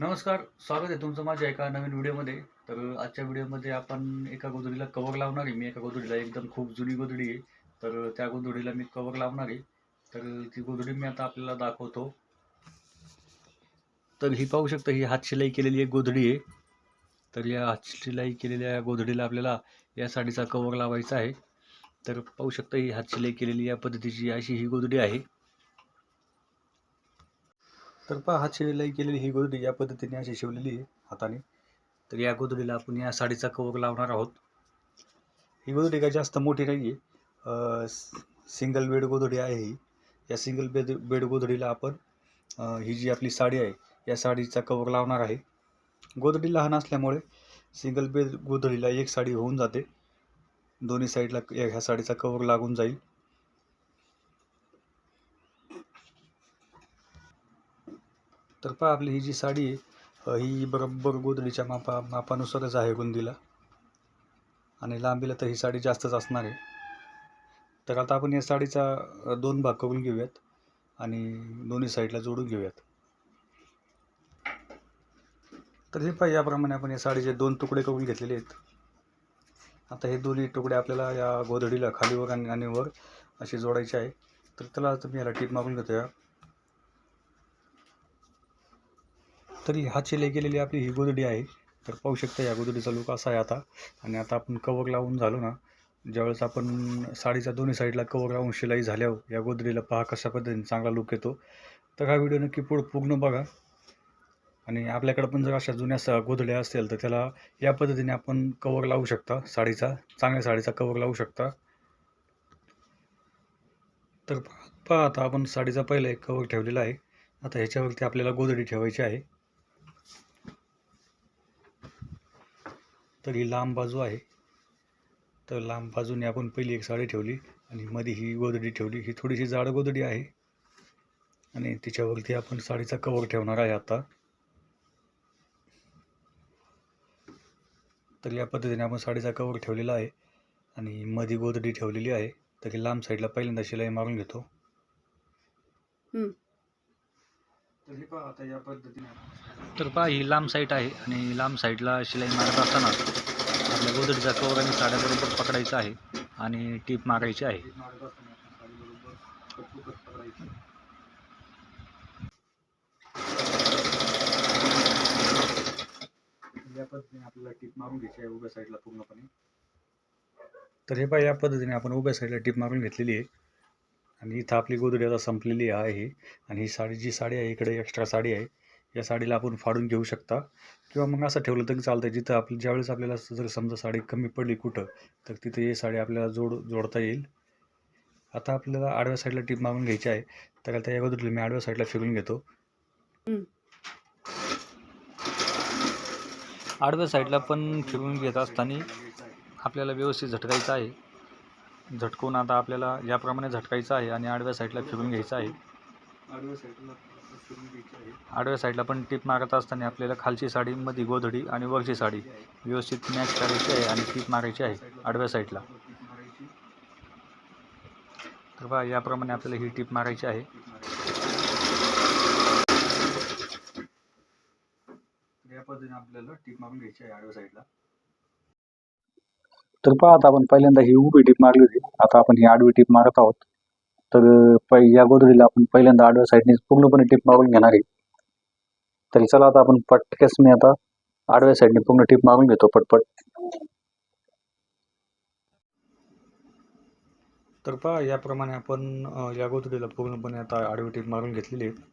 नमस्कार स्वागत आहे तुमचं माझ्या एका नवीन व्हिडिओमध्ये. तर आजच्या व्हिडिओमध्ये आपण एका गोधडीला कवर लावणार आहे. मी एका गोधडीला एकदम खूप जुनी गोधडी आहे. तर त्या गोधडीला मी कवर लावणार आहे. तर ती गोधडी मी आता आपल्याला दाखवतो. तर ही पाहू शकता ही हातशिलाई केलेली एक गोधडी आहे. तर या हातशिलाई केलेल्या गोधडीला आपल्याला या साडीचा कवर लावायचा आहे. तर पाहू शकता ही हातशिलाई केलेली या पद्धतीची अशी ही गोधडी आहे. तर पहा हात शिलाई केलेली ही गोधडी या पद्धतीने अशी शिवलेली आहे हाताने. तर या गोधडीला आपण या साडीचा कवर लावणार आहोत. ही गोधडी काय जास्त मोठी नाही आहे. सिंगल बेड गोधडी आहे ही. या सिंगल बेड बेड गोधडीला आपण ही जी आपली साडी आहे या साडीचा कवक लावणार आहे. गोधडी लहान असल्यामुळे सिंगल बेड गोधडीला एक साडी होऊन जाते. दोन्ही साईडला या- ह्या साडीचा कवर लागून जाईल. तर पहा आपली ही जी साडी आहे ही बरोबर गोधडीच्या मापा मापानुसारच आहे रुंदीला आणि लांबीला तर ही साडी जास्तच असणार आहे. तर आता आपण या साडीचा दोन भाग करून घेऊयात आणि दोन्ही साईडला जोडून घेऊयात. तर हे पहा याप्रमाणे आपण या साडीचे दोन तुकडे करून घेतलेले आहेत. आता हे दोन्ही तुकडे आपल्याला या गोधडीला खालीवर आणि आणि वर असे जोडायचे आहे. तर त्याला तुम्ही याला टीप मारून घेतो या तरी हात शिलाई गेलेली आपली ही गोधडी आहे. तर पाहू शकता या गोधडीचा लुक असा आहे आता. आणि आता आपण कवर लावून झालो ना ज्यावेळेस आपण साडीच्या दोन्ही साईडला कवर लावून शिलाई झाल्यावर या गोधडीला पहा कशा पद्धतीने चांगला लुक येतो. तर हा व्हिडिओ नक्की पुढं पूर्ण बघा. आणि आपल्याकडे पण जर अशा जुन्या स गोधड्या असतील तर त्याला या पद्धतीने आपण कवर लावू शकता. साडीचा चांगल्या साडीचा कवर लावू शकता. तर पहा पहा आता आपण साडीचा पहिला एक कवर ठेवलेला आहे. आता ह्याच्यावरती आपल्याला गोधडी ठेवायची आहे. तर ही लांब बाजू आहे. तर लांब बाजूने आपण पहिली एक साडी ठेवली आणि मध्ये ही गोदडी ठेवली. ही थोडीशी जाड गोदडी आहे. आणि तिच्यावरती आपण साडीचा कवर ठेवणार आहे आता. तर या पद्धतीने आपण साडीचा कवर ठेवलेला आहे. आणि मध्ये गोदडी ठेवलेली आहे. तर ही लांब साईडला पहिल्यांदा शिलाई मारून घेतो. हम्म. तर हे पहा आता या पद्धतीने. तर पहा ही लांब साईड आहे आणि लांब साईडला शिलाई मारत असताना आपल्या गोदडीचा कवर आणि साड्याबरोबर पकडायचा आहे आणि टीप मारायची आहे. या पद्धतीने आपल्याला टीप मारून घ्यायची आहे उभ्या साईडला पूर्णपणे. तर हे पहा या पद्धतीने आपण उभ्या साईडला टीप मारून घेतलेली आहे. आणि इथं आपली गोदडी आता संपलेली आहे. आणि ही साडी जी साडी आहे इकडे एक्स्ट्रा साडी आहे. या साडीला आपण फाडून घेऊ शकता. किंवा मग असं ठेवलं तरी चालतं जिथं आपली ज्यावेळेस आपल्याला जर समजा साडी कमी पडली कुठं तर तिथे ही साडी आपल्याला जोड जोडता येईल. आता आपल्याला आडव्या साईडला टीप मारून घ्यायची आहे. तर आता या गोदडीला मी आडव्या साईडला फिरून घेतो. आडव्या साईडला पण फिरून घेत असताना आपल्याला व्यवस्थित झटकायचं आहे. झटकून आता आपल्याला याप्रमाणे झटकायचं आहे आणि आडव्या साईडला फिरून घ्यायचं आहे. आडव्या साईडला पण टीप मारत असताना आपल्याला खालची साडी मध्ये गोधडी आणि वरची साडी व्यवस्थित मॅच करायची आहे आणि टीप मारायची आहे आडव्या साईडला. तर पहा याप्रमाणे आपल्याला ही टीप मारायची आहे. या पद्धतीने आपल्याला टीप मारून घ्यायची आहे आडव्या साईडला. तर पहा आता आपण पहिल्यांदा ही उभी टीप मारली होती. आता आपण ही आडवी टीप मारत आहोत. तर या गोदडीला आपण पहिल्यांदा आडव्या साईडने पूर्णपणे टीप मारून घेणार आहे. तर चला आता आपण पटकेस मी आता आडव्या साईडने पूर्ण टीप मारून घेतो पटपट. तर पहा याप्रमाणे आपण या गोदडीला पूर्णपणे आता आडवी टीप मारून घेतलेली आहे.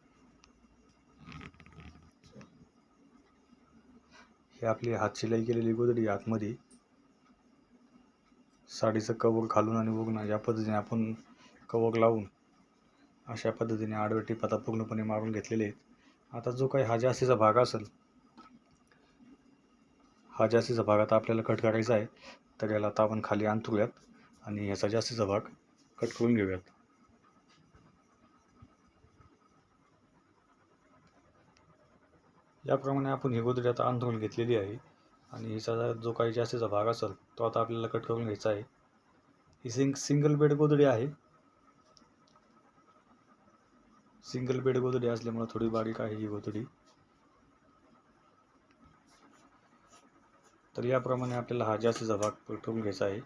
ही आपली हात शिलाई केलेली गोदडी आतमध्ये. साडीचं कवक घालून आणि वगून या पद्धतीने आपण कवक लावून अशा पद्धतीने आडव्या टीप आता पूर्णपणे मारून घेतलेले आहेत. आता जो काही हा जास्तीचा भाग असेल हा जास्तीचा भाग आता आपल्याला कट करायचा आहे तर याला आता आपण खाली अंथरूयात आणि ह्याचा जास्तीचा भाग कट करून घेऊयात. याप्रमाणे आपण ही गोदडी आता अंथरून घेतलेली आहे. आणि हिचा जो काही जास्तीचा भाग असेल तो आता आपल्याला कट करून घ्यायचा आहे. ही सिंग सिंगल बेड गोदडी आहे. सिंगल बेड गोदडी असल्यामुळे थोडी बारीक आहे ही गोदडी तर याप्रमाणे आपल्याला हा जास्तीचा भाग कट करून घ्यायचा आहे.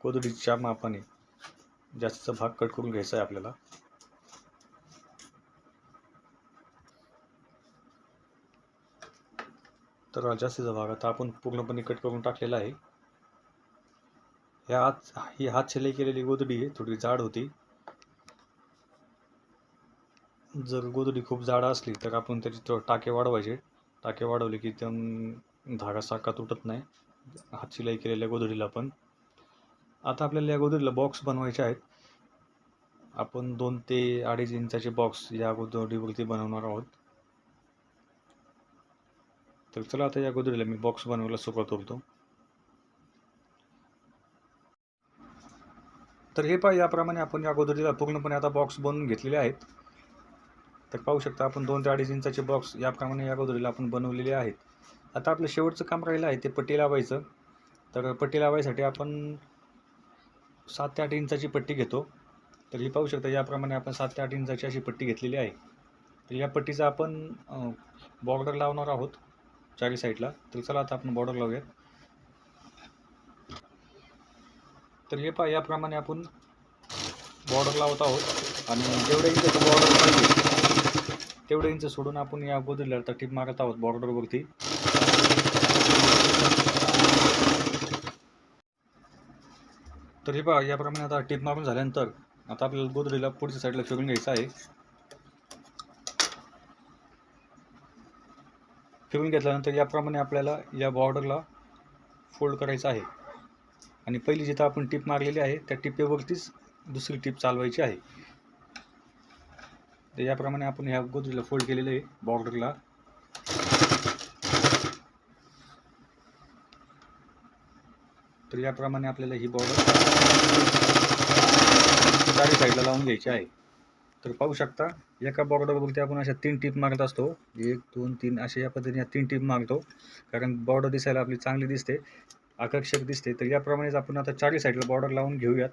गोदडीच्या मापाने जास्तीचा भाग कट करून घ्यायचा आहे आपल्याला. तर जास्तीचा भाग आता आपण पूर्णपणे कट करून टाकलेला आहे. ह्या हात ही हात शिलाई केलेली गोदडी आहे. थोडी जाड होती. जर गोदडी खूप जाड असली तर आपण त्याचे टाके वाढवायचे. टाके वाढवले की त्या धागा साखा तुटत नाही. हात शिलाई केलेल्या गोदडीला पण. आता आपल्याला या गोदडीला बॉक्स बनवायचे आहेत. आपण दोन ते अडीच इंचाचे बॉक्स या गोदडीवरती बनवणार आहोत. तर चला आता या गोदरीला मी बॉक्स बनवायला सुरुवात करतो. तर हे पहा याप्रमाणे आपण या गोदरीला पूर्णपणे आता बॉक्स बनवून घेतलेले आहेत. तर पाहू शकता आपण दोन ते अडीच इंचाचे बॉक्स याप्रमाणे या गोदरीला आपण बनवलेले आहेत. आता आपलं शेवटचं काम राहिलं आहे ते पट्टी लावायचं. तर पट्टी लावायसाठी आपण सात ते आठ इंचाची पट्टी घेतो. तर ही पाहू शकता याप्रमाणे आपण सात ते आठ इंचाची अशी पट्टी घेतलेली आहे. तर या पट्टीचा आपण बॉर्डर लावणार आहोत. चारी साईडला तर चला आता आपण बॉर्डर लावूयात. तर हे पहा याप्रमाणे आपण बॉर्डर लावत आहोत. आणि जेवढ्या इंच बॉर्डर पाहिजे तेवढे इंच सोडून आपण या गोदरीला आता टिप मारत आहोत बॉर्डरवरती तर हे पहा याप्रमाणे आता टिप मारून झाल्यानंतर आता आपल्याला गोदरीला पुढच्या साईडला फिरून घ्यायचं आहे. फिरून घेतल्यानंतर याप्रमाणे आपल्याला या बॉर्डरला फोल्ड करायचं आहे. आणि पहिली जिथं आपण टिप मारलेली आहे त्या टिपेवरतीच दुसरी टिप चालवायची आहे. तर याप्रमाणे आपण ह्या गोदरीला फोल्ड केलेलं आहे बॉर्डरला तर याप्रमाणे आपल्याला ही बॉर्डर चारी साईडला लावून घ्यायची आहे. तर पाहू शकता एका बॉर्डरवरती आपण अशा तीन टीप मारत असतो. एक दोन तीन अशा या पद्धतीने तीन टीप मारतो. कारण बॉर्डर दिसायला आपली चांगली दिसते आकर्षक दिसते. तर याप्रमाणेच आपण आता चारही साईडला बॉर्डर लावून घेऊयात.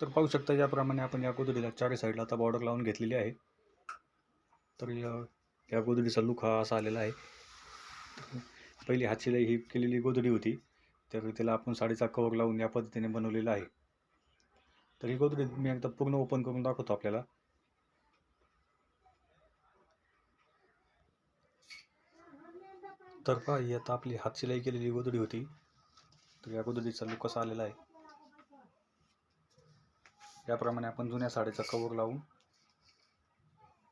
तर पाहू शकता याप्रमाणे आपण या गोदडीला चारही साईडला आता बॉर्डर लावून घेतलेली आहे. तर या या गोदडीचा लुक हा असा आलेला आहे. पहिली हातशिलाई ही केलेली गोदडी होती. तर त्याला आपण साडीचा कवर लावून या पद्धतीने बनवलेला आहे. तर ही गोदडी मी एकदा पूर्ण ओपन करून दाखवतो आपल्याला. तर पहा ही आता आपली हातशिलाई केलेली गोदडी होती. तर या गोदडीचा लुक कसा आलेला आहे. याप्रमाणे आपण जुन्या साडीचा कवर लावून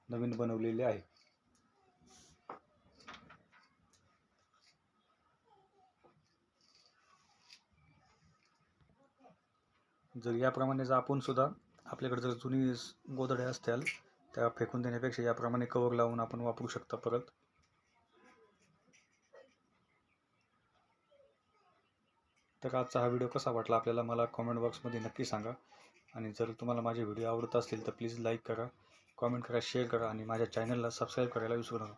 नवीन बनवलेले आहे. जर याप्रमाणे जर आपण सुद्धा आपल्याकडे जर जुनी गोधडे असतील त्या फेकून देण्यापेक्षा याप्रमाणे कवर लावून आपण वापरू शकता परत. तर आजचा हा व्हिडिओ कसा वाटला आपल्याला मला कॉमेंट बॉक्समध्ये नक्की सांगा. आणि जर तुम्हाला माझे व्हिडिओ आवडत असतील तर प्लीज लाईक करा कॉमेंट करा शेअर करा आणि माझ्या चॅनलला सबस्क्राईब करायला विसरू नका.